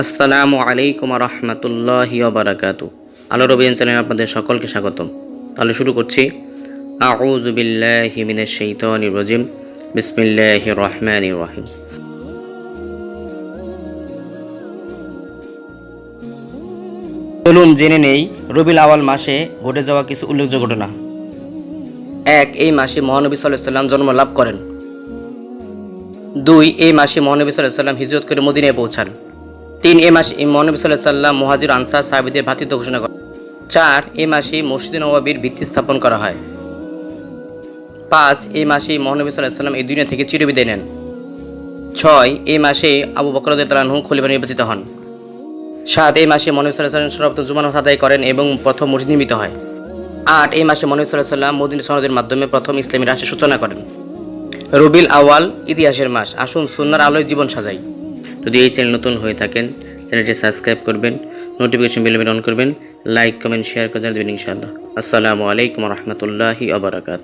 আসসালামু আলাইকুম রহমতুল্লাহি বারাকাতু আলো রবিয়ান চ্যানেলে আপনাদের সকলকে স্বাগতম। তাহলে শুরু করছি। আউযু বিল্লাহি মিনাশ শাইতানির রাজিম। বিসমিল্লাহির রহিম। চলুন জেনে নেই রবিল আওয়াল মাসে ঘটে যাওয়া কিছু উল্লেখযোগ্য ঘটনা। এক, এই মাসে মহানবী সাল্লাম জন্ম লাভ করেন। দুই, এই মাসে মহানবী সাল্লাম হিজরত করে মদিনায় পৌঁছান। তিন এ মাসে মহানবী সাল্লাহ সাল্লাম মহাজির আনসার সাহাবিদের ভ্রাতৃত্ব ঘোষণা করেন। চার, এ মাসে মসজিদ নবাবির ভিত্তি স্থাপন করা হয়। পাঁচ, এ মাসে মহানবী সাল্লাহ সাল্লাম এই দুনিয়া থেকে চিরবিদায় নেন। ছয় এই মাসে আবু বকরদ তালানহু খলিফা নির্বাচিত হন। সাত এই মাসে মহানবী সাল্লাহ সাল্লাম সর্বপ্রথম জুমান আদায় করেন এবং প্রথম মসজিদ নির্মিত হয়। আট এই মাসে মহানবী সাল্লাহ সাল্লাম মদিন সনদের মাধ্যমে প্রথম ইসলামী রাষ্ট্রের সূচনা করেন। রবিল আওয়াল ইতিহাসের মাস। আসুন সুন্নার আলোয় জীবন সাজাই। যদি এই চ্যানেল নতুন হয়ে থাকেন চ্যানেলটি সাবস্ক্রাইব করবেন নোটিফিকেশন বেল অন করবেন লাইক কমেন্ট শেয়ার করে দেবেন ইনশাআল্লাহ। আসসালামু আলাইকুম রহমতুল্লাহি আবরাকাত